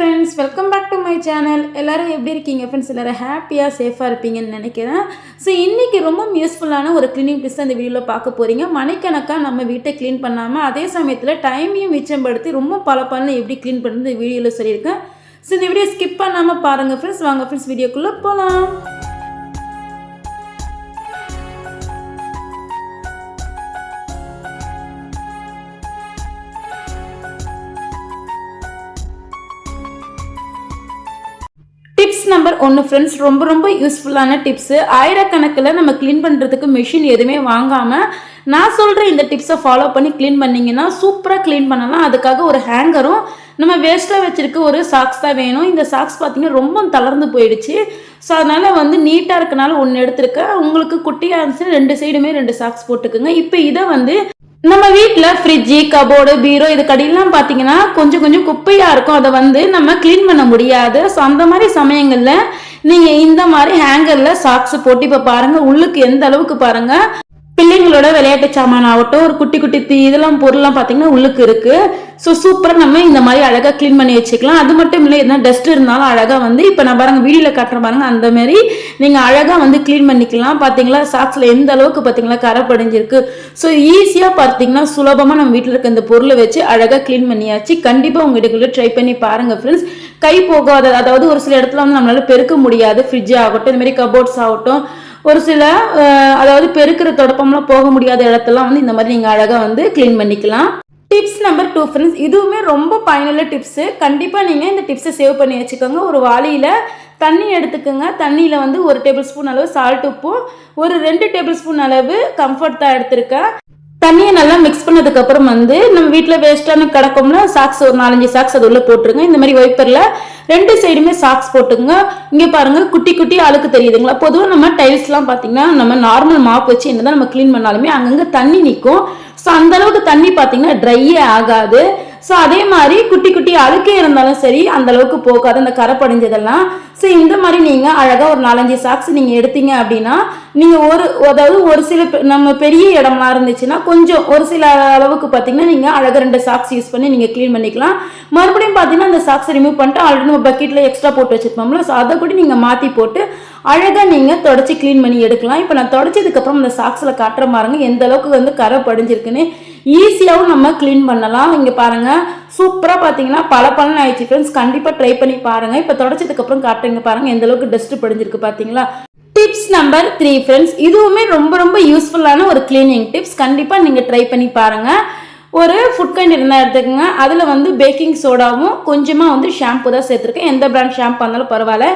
Friends welcome back to my channel எல்லோரும் எப்படி இருக்கீங்க ஃப்ரெண்ட்ஸ் எல்லாரும் ஹாப்பியாக சேஃபாக இருப்பீங்கன்னு நினைக்கிறேன். ஸோ இன்றைக்கி ரொம்ப யூஸ்ஃபுல்லான ஒரு க்ளீனிங் டிப்ஸ் அந்த வீடியோவில் பார்க்க போகிறீங்க மணிக்கணக்காக நம்ம வீட்டை க்ளீன் பண்ணாமல் அதே சமயத்தில் டைமையும் மிச்சப்படுத்தி ரொம்ப பல எப்படி க்ளீன் பண்ணுறது இந்த வீடியோவில் சொல்லியிருக்கேன். ஸோ இந்த வீடியோ ஸ்கிப் பண்ணாமல் பாருங்கள் ஃப்ரெண்ட்ஸ் வாங்க ஃப்ரெண்ட்ஸ் வீடியோக்குள்ளே போகலாம் நம்பர் ஒன்று ஃப்ரெண்ட்ஸ் ரொம்ப ரொம்ப யூஸ்ஃபுல்லான டிப்ஸு ஆயிரக்கணக்கில் நம்ம க்ளீன் பண்ணுறதுக்கு மிஷின் எதுவுமே வாங்காமல் நான் சொல்கிற இந்த டிப்ஸை ஃபாலோ பண்ணி க்ளீன் பண்ணிங்கன்னா சூப்பராக க்ளீன் பண்ணலாம். அதுக்காக ஒரு ஹேங்கரும் நம்ம வேஸ்ட்டாக வச்சுருக்க ஒரு சாக்ஸ் தான் வேணும். இந்த சாக்ஸ் பார்த்தீங்கன்னா ரொம்ப தளர்ந்து போயிடுச்சு. ஸோ அதனால் வந்து நீட்டாக இருக்கனால ஒன்று எடுத்திருக்கேன். உங்களுக்கு குட்டியாக இருந்துச்சுன்னா ரெண்டு சைடுமே ரெண்டு சாக்ஸ் போட்டுக்கோங்க. இப்போ இதை வந்து நம்ம வீட்டில் ஃப்ரிட்ஜு கபோர்டு பீரோ இது கடையெல்லாம் பார்த்தீங்கன்னா கொஞ்சம் கொஞ்சம் குப்பையாக இருக்கும். அதை வந்து நம்ம க்ளீன் பண்ண முடியாது. ஸோ அந்த மாதிரி சமயங்களில் நீங்கள் இந்த மாதிரி ஹேங்கரில் சாக்ஸ் போட்டு இப்போ பாருங்கள் உள்ளுக்கு எந்த அளவுக்கு பாருங்கள் பிள்ளைங்களோட விளையாட்டு சாமான் ஆகட்டும் ஒரு குட்டி குட்டி தீ இதெல்லாம் பொருள்லாம் பார்த்தீங்கன்னா உள்ளுக்கு இருக்கு. ஸோ சூப்பராக நம்ம இந்த மாதிரி அழகாக க்ளீன் பண்ணி வச்சுக்கலாம். அது மட்டும் இல்லை எதனா டஸ்ட் இருந்தாலும் அழகாக வந்து இப்போ நான் பாருங்க வீடியோவில் காட்டுற பாருங்க அந்த மாதிரி நீங்கள் அழகாக வந்து க்ளீன் பண்ணிக்கலாம். பார்த்தீங்களா சாக்ஸில் எந்த அளவுக்கு பார்த்தீங்களா கரை படிஞ்சிருக்கு. ஸோ ஈஸியாக பார்த்தீங்கன்னா சுலபமாக நம்ம வீட்டில் இருக்க இந்த பொருளை வச்சு அழகாக க்ளீன் பண்ணியாச்சு. கண்டிப்பாக உங்கள் வீட்டுக்குள்ளே ட்ரை பண்ணி பாருங்கள் ஃப்ரெண்ட்ஸ் கை போகாத அதாவது ஒரு சில இடத்துல வந்து நம்மளால பெருக்க முடியாது. ஃப்ரிட்ஜ் ஆகட்டும் இந்த மாதிரி கபோர்ட்ஸ் ஆகட்டும். ஒரு சில அதாவது பெருக்கிற தொடப்பம்லாம் போக முடியாத இடத்தெல்லாம் வந்து இந்த மாதிரி நீங்கள் அழகாக வந்து க்ளீன் பண்ணிக்கலாம். டிப்ஸ் நம்பர் டூ ஃப்ரெண்ட்ஸ் இதுவுமே ரொம்ப பயனுள்ள டிப்ஸு கண்டிப்பாக நீங்கள் இந்த டிப்ஸை சேவ் பண்ணி வச்சுக்கோங்க. ஒரு வாளியில் தண்ணி எடுத்துக்கோங்க. தண்ணியில் வந்து ஒரு டேபிள் ஸ்பூன் அளவு சால்ட் உப்பும் ஒரு ரெண்டு டேபிள் ஸ்பூன் அளவு கம்ஃபர்ட் தான் எடுத்திருக்கேன். தண்ணியை நல்லா மிக்ஸ் பண்ணதுக்கு அப்புறம் வந்து நம்ம வீட்டில் வேஸ்ட்டான கிடக்கும்னா சாக்ஸ் ஒரு நாலஞ்சு சாக்ஸ் அது உள்ள போட்டுருங்க. இந்த மாதிரி வைப்பரில் ரெண்டு சைடுமே சாக்ஸ் போட்டுங்க இங்கே பாருங்க குட்டி குட்டி அழுக்கு தெரியுதுங்களா? பொதுவாக நம்ம டைல்ஸ்லாம் பார்த்தீங்கன்னா நம்ம நார்மல் மாப் வச்சு என்னதான் நம்ம க்ளீன் பண்ணாலுமே அங்கங்கே தண்ணி நிற்கும் ஸோ அந்த அளவுக்கு தண்ணி பார்த்தீங்கன்னா ட்ரையே ஆகாது. ஸோ அதே மாதிரி குட்டி குட்டி அழுக்கே இருந்தாலும் சரி அந்த அளவுக்கு போகாது அந்த கரை படிஞ்சதெல்லாம் ஸோ இந்த மாதிரி நீங்கள் அழகாக ஒரு நாலஞ்சு சாக்ஸ் நீங்கள் எடுத்தீங்க அப்படின்னா நீங்கள் ஒரு அதாவது ஒரு சில நம்ம பெரிய இடம்லாம் இருந்துச்சுன்னா கொஞ்சம் ஒரு சில அளவுக்கு பார்த்தீங்கன்னா நீங்கள் அழகாக ரெண்டு சாக்ஸ் யூஸ் பண்ணி நீங்கள் க்ளீன் பண்ணிக்கலாம். மறுபடியும் பார்த்தீங்கன்னா அந்த சாக்ஸை ரிமூவ் பண்ணிட்டு ஆல்ரெடி நம்ம பக்கெட்டில் எக்ஸ்ட்ரா போட்டு வச்சுருப்போம்ல ஸோ அதை கூட நீங்கள் மாற்றி போட்டு அழகாக நீங்கள் தொடச்சி க்ளீன் பண்ணி எடுக்கலாம். இப்போ நான் தொடச்சதுக்கப்புறம் அந்த சாக்ஸில் காட்டுற பாருங்க எந்த அளவுக்கு வந்து கரை படிஞ்சிருக்குன்னு ஈஸியாகவும் நம்ம க்ளீன் பண்ணலாம். இங்கே பாருங்கள் சூப்பராக பார்த்தீங்கன்னா பல பலன் ஆயிடுச்சு ஃப்ரெண்ட்ஸ் கண்டிப்பாக ட்ரை பண்ணி பாருங்கள் இப்போ தொடச்சதுக்கப்புறம் காட்டுங்க பாருங்கள் எந்தளவுக்கு டஸ்ட்டு டஸ்ட் படிஞ்சிருக்கு பார்த்தீங்களா டிப்ஸ் நம்பர் த்ரீ ஃப்ரெண்ட்ஸ் இதுவுமே ரொம்ப ரொம்ப யூஸ்ஃபுல்லான ஒரு கிளீனிங் டிப்ஸ் கண்டிப்பாக நீங்கள் ட்ரை பண்ணி பாருங்கள் ஒரு ஃபுட் கண்டெய்னர் எடுத்துக்கோங்க. அதில் வந்து பேக்கிங் சோடாவும் கொஞ்சமாக வந்து ஷாம்பு தான் சேர்த்துருக்கேன். எந்த பிராண்ட் ஷாம்பு இருந்தாலும் பரவாயில்ல.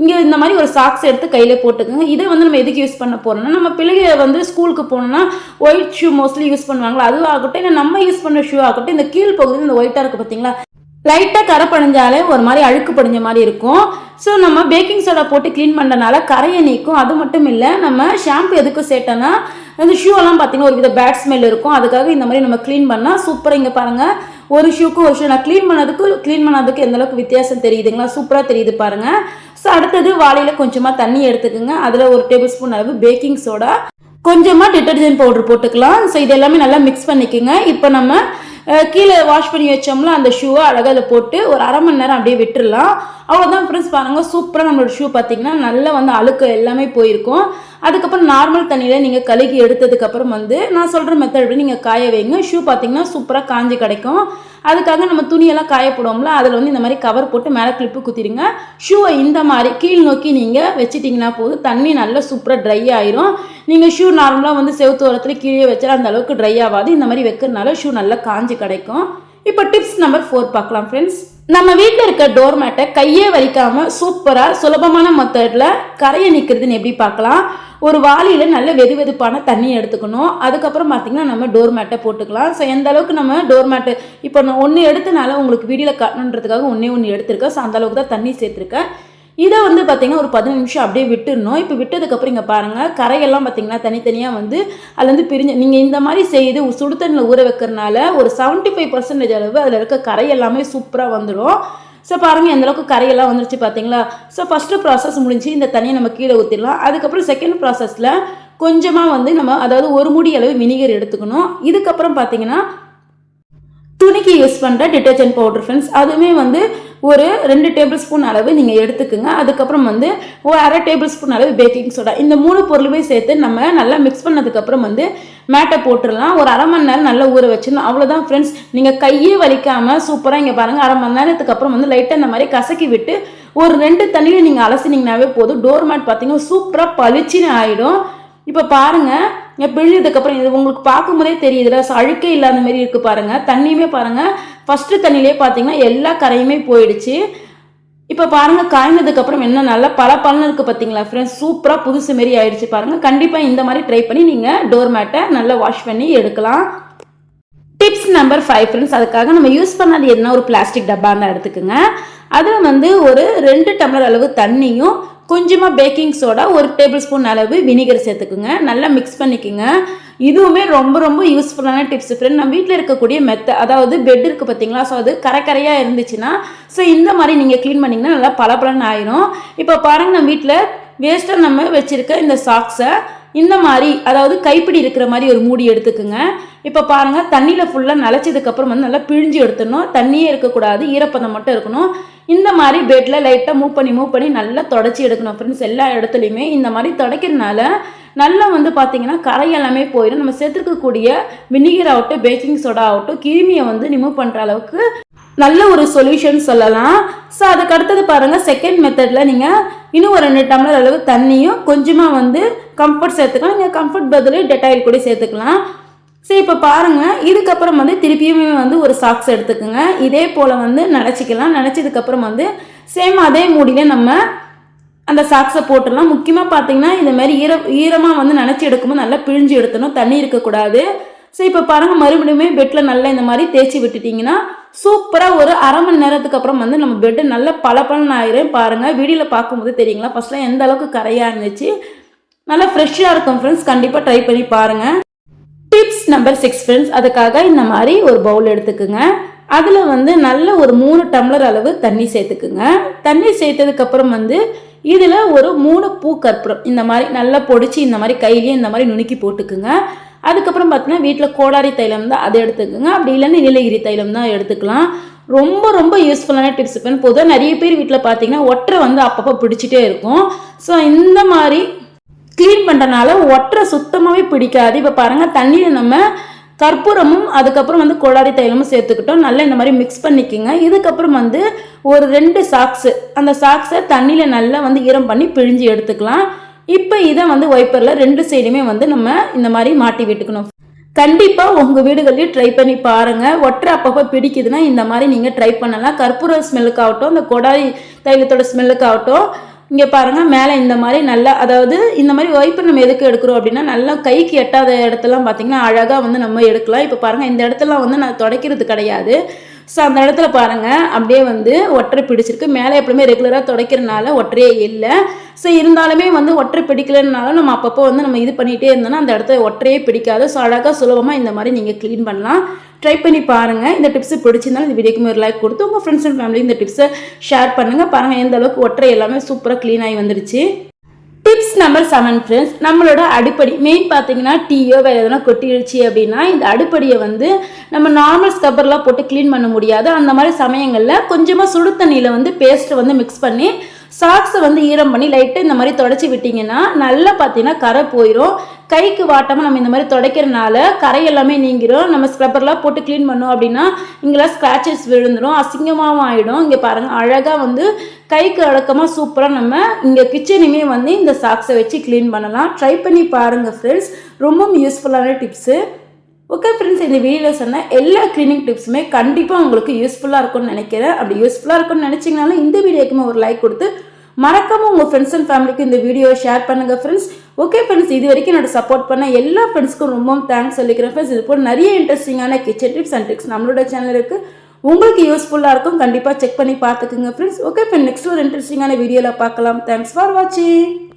இங்கே இந்த மாதிரி ஒரு சாக்ஸ் எடுத்து கையில் போட்டுக்கோங்க. இதை வந்து நம்ம எதுக்கு யூஸ் பண்ண போகிறோம்னா நம்ம பிள்ளைங்க வந்து ஸ்கூலுக்கு போனோம்னா ஒயிட் ஷூ மோஸ்ட்லி யூஸ் பண்ணுவாங்களா? அதுவும் ஆகட்டும். இல்லை நம்ம யூஸ் பண்ண ஷூ ஆகட்டும். இந்த கீழ் பகுதியில் இந்த ஒயிட்டாக இருக்குது பார்த்தீங்களா லைட்டாக கரை படிஞ்சாலே ஒரு மாதிரி அழுக்கு படிஞ்ச மாதிரி இருக்கும். ஸோ நம்ம பேக்கிங் சோடா போட்டு க்ளீன் பண்ணுறனால கரையை நீக்கும். அது மட்டும் இல்லை நம்ம ஷாம்பு எதுக்கு சேர்த்தோன்னா அந்த ஷூவெல்லாம் பார்த்தீங்கன்னா ஒரு வித பேட் ஸ்மெல் இருக்கும். அதுக்காக இந்த மாதிரி நம்ம க்ளீன் பண்ணால் சூப்பராக இங்கே பாருங்கள் ஒரு ஷூக்கும் ஒரு ஷூ நான் க்ளீன் பண்ணதுக்கு க்ளீன் பண்ணதுக்கு எந்தளவுக்கு வித்தியாசம் தெரியுதுங்களா? சூப்பராக தெரியுது பாருங்கள் ஸோ அடுத்தது வாளியில் கொஞ்சமாக தண்ணி எடுத்துக்கோங்க. அதில் ஒரு டேபிள் ஸ்பூன் அளவு பேக்கிங் சோடா கொஞ்சமாக டிட்டர்ஜென்ட் பவுடர் போட்டுக்கலாம். ஸோ இது எல்லாமே நல்லா மிக்ஸ் பண்ணிக்கோங்க. இப்போ நம்ம கீழே வாஷ் பண்ணி வச்சோம்னா அந்த ஷூவை அழகாக அதை போட்டு ஒரு அரை மணி நேரம் அப்படியே விட்டுடலாம் அவ்வளோதான் ஃப்ரெண்ட்ஸ் பாருங்கள் சூப்பராக நம்மளோட ஷூ பார்த்தீங்கன்னா நல்லா வந்து அழுக்கு எல்லாமே போயிருக்கும். அதுக்கப்புறம் நார்மல் தண்ணியில் நீங்கள் கழுகி எடுத்ததுக்கப்புறம் வந்து நான் சொல்கிற மெத்தட் நீங்கள் காய வைங்க. ஷூ பார்த்தீங்கன்னா சூப்பராக காஞ்சி கிடைக்கும். அதுக்காக நம்ம துணியெல்லாம் காயப்படுவோம்ல அதில் வந்து இந்த மாதிரி கவர் போட்டு மேலே கிளிப்பு குத்திடுங்க. ஷூவை இந்த மாதிரி கீழ் நோக்கி நீங்கள் வச்சிட்டிங்கன்னா போதும். தண்ணி நல்லா சூப்பராக ட்ரை ஆயிரும். நீங்கள் ஷூ நார்மலாக வந்து செவத்து ஓரத்தில் கீழே வச்சா அந்த அளவுக்கு ட்ரை ஆகாது. இந்த மாதிரி வைக்கிறதுனால ஷூ நல்லா காஞ்சி கிடைக்கும். இப்போ டிப்ஸ் நம்பர் ஃபோர் பார்க்கலாம் ஃப்ரெண்ட்ஸ் நம்ம வீட்டில் இருக்க டோர் மேட்டை கையே வலிக்காமல் சூப்பராக சுலபமான மெத்தடில் கரையை நிற்கிறதுன்னு எப்படி பார்க்கலாம்? ஒரு வாளியில் நல்ல வெது வெதுப்பான தண்ணி எடுத்துக்கணும். அதுக்கப்புறம் பார்த்திங்கன்னா நம்ம டோர் மேட்டை போட்டுக்கலாம். ஸோ எந்த அளவுக்கு நம்ம டோர் மேட்டு இப்போ நான் ஒன்று எடுத்தனால உங்களுக்கு வீடியோவில் காட்டணுன்றதுக்காக ஒன்றே ஒன்று எடுத்திருக்கேன். ஸோ அந்த அளவுக்கு தான் தண்ணி சேர்த்துருக்கேன். இதை வந்து பார்த்திங்கன்னா ஒரு பதினஞ்சு நிமிஷம் அப்படியே விட்டுடணும். இப்போ விட்டதுக்கப்புறம் இங்கே பாருங்கள் கரையெல்லாம் பார்த்திங்கன்னா தனித்தனியாக வந்து அதுலேருந்து பிரிஞ்சு நீங்கள் இந்த மாதிரி செய்து சுடுதண்ணில் ஊற வைக்கிறனால ஒரு செவன்ட்டி ஃபைவ் பர்சன்டேஜ் அளவு அதில் இருக்க கரை எல்லாமே சூப்பராக வந்துடும் ஸோ பாருங்கள் எந்தளவுக்கு கரையெல்லாம் வந்துருச்சு பார்த்தீங்களா ஸோ ஃபஸ்ட்டு ப்ராசஸ் முடிஞ்சு இந்த தண்ணியை நம்ம கீழே ஊற்றிடலாம் அதுக்கப்புறம் செகண்ட் ப்ராசஸில் கொஞ்சமாக வந்து நம்ம அதாவது ஒரு முடி அளவு வினிகர் எடுத்துக்கணும். இதுக்கப்புறம் பார்த்தீங்கன்னா துணிக்கு யூஸ் பண்ணுற டிட்டர்ஜென்ட் பவுடர் ஃப்ரெண்ட்ஸ் அதுவுமே வந்து ஒரு ரெண்டு டேபிள் ஸ்பூன் அளவு நீங்கள் எடுத்துக்கோங்க. அதுக்கப்புறம் வந்து ஒரு அரை டேபிள் ஸ்பூன் அளவு பேக்கிங் சோடா இந்த மூணு பொருளுமே சேர்த்து நம்ம நல்லா மிக்ஸ் பண்ணதுக்கப்புறம் வந்து மேட்டை போட்டுடலாம். ஒரு அரை மணி நேரம் நல்லா ஊற வச்சிடணும் அவ்வளோதான் ஃப்ரெண்ட்ஸ் நீங்கள் கையே வலிக்காமல் சூப்பராக இங்கே பாருங்கள் அரை மணி நேரத்துக்கு அப்புறம் வந்து லைட்டாக இந்த மாதிரி கசக்கி விட்டு ஒரு ரெண்டு தண்ணியில் நீங்கள் அலசினீங்கனாவே போதும். டோர் மேட் பார்த்தீங்கன்னா சூப்பராக பளிச்சுன்னு ஆகிடும் இப்போ பாருங்கள் பிழிஞ்சதுக்கப்புறம் இது உங்களுக்கு பார்க்கும்போதே தெரியுதுல. அழுக்கே இல்லாத மாதிரி இருக்குது பாருங்கள் தண்ணியுமே பாருங்கள் ஃபஸ்ட்டு தண்ணியிலே பார்த்தீங்கன்னா எல்லா கரையுமே போயிடுச்சு. இப்போ பாருங்கள் காய்ந்ததுக்கப்புறம் என்ன நல்லா பல பலன் இருக்குது பார்த்தீங்களா ஃப்ரெண்ட்ஸ் சூப்பராக புதுசு மாரி ஆயிடுச்சு பாருங்கள் கண்டிப்பாக இந்த மாதிரி ட்ரை பண்ணி நீங்கள் டோர் மேட்டை நல்லா வாஷ் பண்ணி எடுக்கலாம். டிப்ஸ் நம்பர் ஃபைவ் ஃப்ரெண்ட்ஸ் அதுக்காக நம்ம யூஸ் பண்ணது என்ன? ஒரு பிளாஸ்டிக் டப்பா தான் எடுத்துக்கோங்க. அதில் வந்து ஒரு ரெண்டு டம்ளர் அளவு தண்ணியும் கொஞ்சமாக பேக்கிங் சோடா ஒரு டேபிள் ஸ்பூன் அளவு வினிகர் சேர்த்துக்குங்க. நல்லா மிக்ஸ் பண்ணிக்கோங்க. இதுவுமே ரொம்ப ரொம்ப யூஸ்ஃபுல்லான டிப்ஸ் ஃப்ரெண்ட் நம்ம வீட்டில் இருக்கக்கூடிய மெத்த அதாவது பெட் இருக்குது பார்த்தீங்களா ஸோ அது கரைக்கரையாக இருந்துச்சுன்னா ஸோ இந்த மாதிரி நீங்கள் க்ளீன் பண்ணிங்கன்னா நல்லா பளபளன்னு ஆயிரும். இப்போ பாருங்கள் நம்ம வீட்டில் வேஸ்ட்டாக நம்ம வச்சுருக்க இந்த சாக்ஸை இந்த மாதிரி அதாவது கைப்பிடி இருக்கிற மாதிரி ஒரு மூடி எடுத்துக்கோங்க. இப்போ பாருங்கள் தண்ணியில் ஃபுல்லாக நனைச்சதுக்கப்புறம் வந்து நல்லா பிழிஞ்சு எடுத்துடணும். தண்ணியே இருக்கக்கூடாது ஈரப்பதம் மட்டும் இருக்கணும். இந்த மாதிரி பெட்டில் லைட்டாக மூவ் பண்ணி மூவ் பண்ணி நல்லா தொடச்சி எடுக்கணும் ஃப்ரெண்ட்ஸ் எல்லா இடத்துலையுமே இந்த மாதிரி தொடக்கிறதுனால நல்லா வந்து பார்த்தீங்கன்னா கரை எல்லாமே போயிடும். நம்ம சேர்த்துருக்கக்கூடிய வினிகர் ஆகட்டும் பேக்கிங் சோடா ஆகட்டும் கிருமியை வந்து ரிமூவ் பண்ணுற அளவுக்கு நல்ல ஒரு சொல்யூஷன் சொல்லலாம். ஸோ அதுக்கு அடுத்தது பாருங்கள் செகண்ட் மெத்தடில் நீங்கள் இன்னும் ஒரு ரெண்டு டம்ளர் அளவு தண்ணியும் கொஞ்சமாக வந்து கம்ஃபர்ட் சேர்த்துக்கலாம். நீங்கள் கம்ஃபர்ட் பதிலே டெட்டாயில் கூட சேர்த்துக்கலாம். சரி இப்போ பாருங்கள் இதுக்கப்புறம் வந்து திருப்பியுமே வந்து ஒரு சாக்ஸ் எடுத்துக்கோங்க. இதே போல் வந்து நினச்சிக்கலாம். நினச்சதுக்கப்புறம் வந்து சேம் அதே மூடியிலே நம்ம அந்த சாக்ஸை போட்டுடலாம். முக்கியமாக பார்த்தீங்கன்னா இந்த மாதிரி ஈர ஈரமாக வந்து நினச்சி எடுக்கும்போது நல்லா பிழிஞ்சு எடுத்தணும் தண்ணி இருக்கக்கூடாது. ஸோ இப்போ பாருங்கள் மறுபடியுமே பெட்டில் நல்லா இந்த மாதிரி தேய்ச்சி விட்டுட்டிங்கன்னா சூப்பராக ஒரு அரை மணி நேரத்துக்கு அப்புறம் வந்து நம்ம பெட்டு நல்லா பளபளன்னு பலன் ஆயிரும். பாருங்கள் வீடியோவில் பார்க்கும்போது தெரியுங்களா? ஃபஸ்ட்டில் எந்த அளவுக்கு கரையாக இருந்துச்சு. நல்லா ஃப்ரெஷ்ஷாக இருக்கும் ஃப்ரெண்ட்ஸ் கண்டிப்பாக ட்ரை பண்ணி பாருங்கள் டிப்ஸ் நம்பர் சிக்ஸ் ஃப்ரெண்ட்ஸ் அதுக்காக இந்த மாதிரி ஒரு பவுல் எடுத்துக்குங்க. அதில் வந்து நல்ல ஒரு மூணு டம்ளர் அளவு தண்ணி சேர்த்துக்குங்க. தண்ணி சேர்த்ததுக்கப்புறம் வந்து இதில் ஒரு மூணு பூ கற்பூரம் இந்த மாதிரி நல்லா பொடிச்சு இந்த மாதிரி கையிலேயே இந்த மாதிரி நுணுக்கி போட்டுக்குங்க. அதுக்கப்புறம் பார்த்தீங்கன்னா வீட்டில் கோடாரி தைலம் தான் அதை எடுத்துக்கோங்க. அப்படி இல்லைன்னா நீலகிரி தைலம் தான் எடுத்துக்கலாம். ரொம்ப ரொம்ப யூஸ்ஃபுல்லான டிப்ஸ் இப்போ பொதுவாக நிறைய பேர் வீட்டில் பார்த்தீங்கன்னா ஒற்றை வந்து அப்பப்போ பிடிச்சிட்டே இருக்கும். ஸோ இந்த மாதிரி க்ளீன் பண்ணுறனால ஒற்றை சுத்தமாகவே பிடிக்காது. இப்போ பாருங்கள் தண்ணியில் நம்ம கற்பூரமும் அதுக்கப்புறம் வந்து கொளாரி தைலமும் சேர்த்துக்கிட்டோம். நல்லா இந்த மாதிரி மிக்ஸ் பண்ணிக்கோங்க. இதுக்கப்புறம் வந்து ஒரு ரெண்டு சாக்ஸு அந்த சாக்ஸை தண்ணியில் நல்லா வந்து ஈரம் பண்ணி பிழிஞ்சு எடுத்துக்கலாம். இப்போ இதை வந்து ஒய்ப்பரில் ரெண்டு சைடுமே வந்து நம்ம இந்த மாதிரி மாட்டி விட்டுக்கணும். கண்டிப்பாக உங்கள் வீடுகள்லையும் ட்ரை பண்ணி பாருங்கள் ஒற்றை அப்பப்போ பிடிக்குதுன்னா இந்த மாதிரி நீங்கள் ட்ரை பண்ணலாம். கற்பூர ஸ்மெல்லுக்காகட்டும் இந்த கொடாரி தைலத்தோட ஸ்மெல்லுக்காகட்டும் இங்கே பாருங்கள் மேலே இந்த மாதிரி நல்லா அதாவது இந்த மாதிரி வைப்பர் நம்ம எதுக்கு எடுக்கிறோம் அப்படின்னா நல்லா கைக்கு எட்டாத இடத்தெல்லாம் பார்த்தீங்கன்னா அழகாக வந்து நம்ம எடுக்கலாம். இப்போ பாருங்கள் இந்த இடத்துலாம் வந்து நான் துடைக்கிறது கிடையாது. ஸோ அந்த இடத்துல பாருங்கள் அப்படியே வந்து ஒற்றை பிடிச்சிருக்கு. மேலே எப்பவுமே ரெகுலராக துடைக்கிறனால ஒற்றையே இல்லை. ஸோ இருந்தாலுமே வந்து ஒற்றை பிடிக்கலனாலும் நம்ம அப்பப்போ வந்து நம்ம இது பண்ணிகிட்டே இருந்தோம்னா அந்த இடத்த ஒற்றையே பிடிக்காது. ஸோ அழகாக சுலபமாக இந்த மாதிரி நீங்கள் க்ளீன் பண்ணலாம். ட்ரை பண்ணி பாருங்கள் இந்த டிப்ஸ் பிடிச்சிருந்தாலும் இந்த வீடியோக்கு ஒரு லைக் கொடுத்து உங்கள் ஃப்ரெண்ட்ஸ் அண்ட் ஃபேமிலி இந்த டிப்ஸை ஷேர் பண்ணுங்கள் பாருங்கள் எந்த அளவுக்கு ஒற்றை எல்லாமே சூப்பராக க்ளீன் ஆகி வந்துருச்சு. டிப்ஸ் நம்பர் செவன் ஃப்ரெண்ட்ஸ் நம்மளோட அடிப்படி மெயின் பார்த்தீங்கன்னா டீயோ வேறு எதனா கொட்டிடுச்சு அப்படின்னா இந்த அடிப்படியை வந்து நம்ம நார்மல் ஸ்கப்பர்லாம் போட்டு க்ளீன் பண்ண முடியாது. அந்த மாதிரி சமயங்களில் கொஞ்சமாக சுடு தண்ணியில் வந்து பேஸ்ட்டை வந்து மிக்ஸ் பண்ணி சாக்ஸை வந்து ஈரம் பண்ணி லைட்டாக இந்த மாதிரி தொடச்சி விட்டிங்கன்னா நல்லா பார்த்தீங்கன்னா கரை போயிடும் கைக்கு வாட்டாமல் நம்ம இந்த மாதிரி துடைக்கிறனால கரை எல்லாமே நீங்கிரும். நம்ம ஸ்க்ரப்பர்லாம் போட்டு க்ளீன் பண்ணோம் அப்படின்னா இங்கெல்லாம் ஸ்க்ராச்சஸ் விழுந்துடும் அசிங்கமாகவும் ஆகிடும் இங்கே பாருங்கள் அழகாக வந்து கைக்கு அடக்கமாக சூப்பராக நம்ம இங்கே கிச்சனையுமே வந்து இந்த சாக்ஸை வச்சு க்ளீன் பண்ணலாம். ட்ரை பண்ணி பாருங்கள் ஃப்ரெண்ட்ஸ் ரொம்பவும் யூஸ்ஃபுல்லான டிப்ஸு ஓகே ஃப்ரெண்ட்ஸ் இந்த வீடியோவில் சொன்ன எல்லா க்ளீனிங் டிப்ஸுமே கண்டிப்பாக உங்களுக்கு யூஸ்ஃபுல்லாக இருக்கும்னு நினைக்கிறேன். அப்படி யூஸ்ஃபுல்லாக இருக்கும்னு நினச்சிங்கனாலும் இந்த வீடியோக்குமே ஒரு லைக் கொடுத்து மறக்காமல் உங்கள் ஃப்ரெண்ட்ஸ் அண்ட் ஃபேமிலிக்கு இந்த வீடியோ ஷேர் பண்ணுங்கள் ஃப்ரெண்ட்ஸ் ஓகே ஃப்ரெண்ட்ஸ் இது வரைக்கும் என்னோட சப்போர்ட் பண்ண எல்லா ஃப்ரெண்ட்ஸ்க்கும் ரொம்பவும் தேங்க்ஸ் சொல்லிக்கிறேன் ஃப்ரெண்ட்ஸ் இது போல் நிறைய இன்ட்ரெஸ்டிங்கான கிச்சன் டிப்ஸ் அண்ட் டிப்ஸ் நம்மளோட சேனல் இருக்குது உங்களுக்கு யூஸ்ஃபுல்லாக இருக்கும் கண்டிப்பாக செக் பண்ணி பார்த்துக்குங்க ஃப்ரெண்ட்ஸ் ஓகே இப்போ நெக்ஸ்ட் ஒரு இன்ட்ரெஸ்டிங்கான வீடியோவில் பார்க்கலாம். தேங்க்ஸ் ஃபார் வாட்சிங்